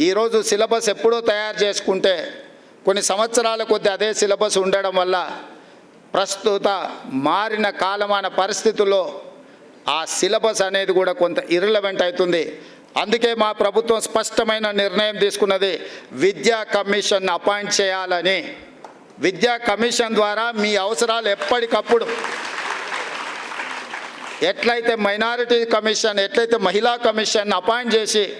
ఈరోజు సిలబస్ ఎప్పుడో తయారు చేసుకుంటే కొన్ని సంవత్సరాల కొద్ది అదే సిలబస్ ఉండడం వల్ల ప్రస్తుత మారిన కాలమాన పరిస్థితుల్లో ఆ సిలబస్ అనేది కూడా కొంత ఇర్రలవెంట్ అవుతుంది. అందుకే మా ప్రభుత్వం స్పష్టమైన నిర్ణయం తీసుకున్నది విద్యా కమిషన్ అపాయింట్ చేయాలని. విద్యా కమిషన్ ద్వారా మీ అవసరాలు ఎప్పటికప్పుడు ఎట్లయితే మైనారిటీ కమిషన్ ఎట్లయితే మహిళా కమిషన్ అపాయింట్ చేసి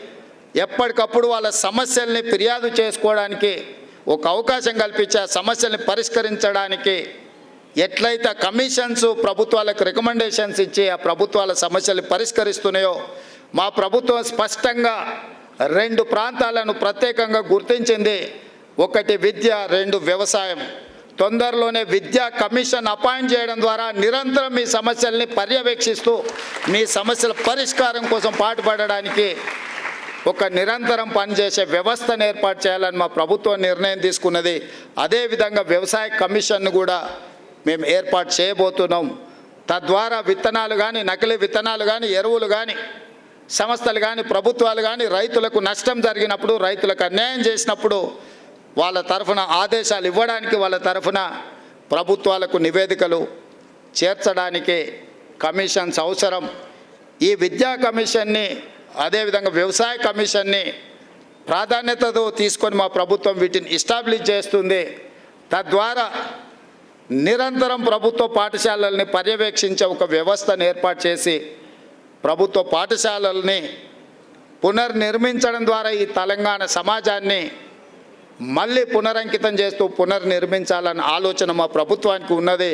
ఎప్పటికప్పుడు వాళ్ళ సమస్యల్ని ఫిర్యాదు చేసుకోవడానికి ఒక అవకాశం కల్పించి ఆ సమస్యల్ని పరిష్కరించడానికి ఎట్లయితే కమిషన్స్ ప్రభుత్వాలకు రికమెండేషన్స్ ఇచ్చి ఆ ప్రభుత్వాల సమస్యలు పరిష్కరిస్తున్నాయో మా ప్రభుత్వం స్పష్టంగా రెండు ప్రాంతాలను ప్రత్యేకంగా గుర్తించింది. ఒకటి విద్య రెండు వ్యవసాయం. తొందరలోనే విద్యా కమిషన్ అపాయింట్ చేయడం ద్వారా నిరంతరం మీ సమస్యల్ని పర్యవేక్షిస్తూ మీ సమస్యల పరిష్కారం కోసం పాటుపడడానికి ఒక నిరంతరం పనిచేసే వ్యవస్థను ఏర్పాటు చేయాలని మా ప్రభుత్వం నిర్ణయం తీసుకున్నది. అదేవిధంగా వ్యవసాయ కమిషన్ను కూడా మేము ఏర్పాటు చేయబోతున్నాం. తద్వారా విత్తనాలు కానీ నకిలీ విత్తనాలు కానీ ఎరువులు కానీ సంస్థలు కానీ ప్రభుత్వాలు కానీ రైతులకు నష్టం జరిగినప్పుడు రైతులకు అన్యాయం చేసినప్పుడు వాళ్ళ తరఫున ఆదేశాలు ఇవ్వడానికి వాళ్ళ తరఫున ప్రభుత్వాలకు నివేదికలు చేర్చడానికి కమిషన్స్ అవసరం. ఈ విద్యా కమిషన్ని అదేవిధంగా వ్యవసాయ కమిషన్ని ప్రాధాన్యతతో తీసుకొని మా ప్రభుత్వం వీటిని ఎస్టాబ్లిష్ చేస్తుంది. తద్వారా నిరంతరం ప్రభుత్వ పాఠశాలల్ని పర్యవేక్షించే ఒక వ్యవస్థను ఏర్పాటు చేసి ప్రభుత్వ పాఠశాలల్ని పునర్నిర్మించడం ద్వారా ఈ తెలంగాణ సమాజాన్ని మళ్ళీ పునరంకితం చేస్తూ పునర్నిర్మించాలన్న ఆలోచన మా ప్రభుత్వానికి ఉన్నది.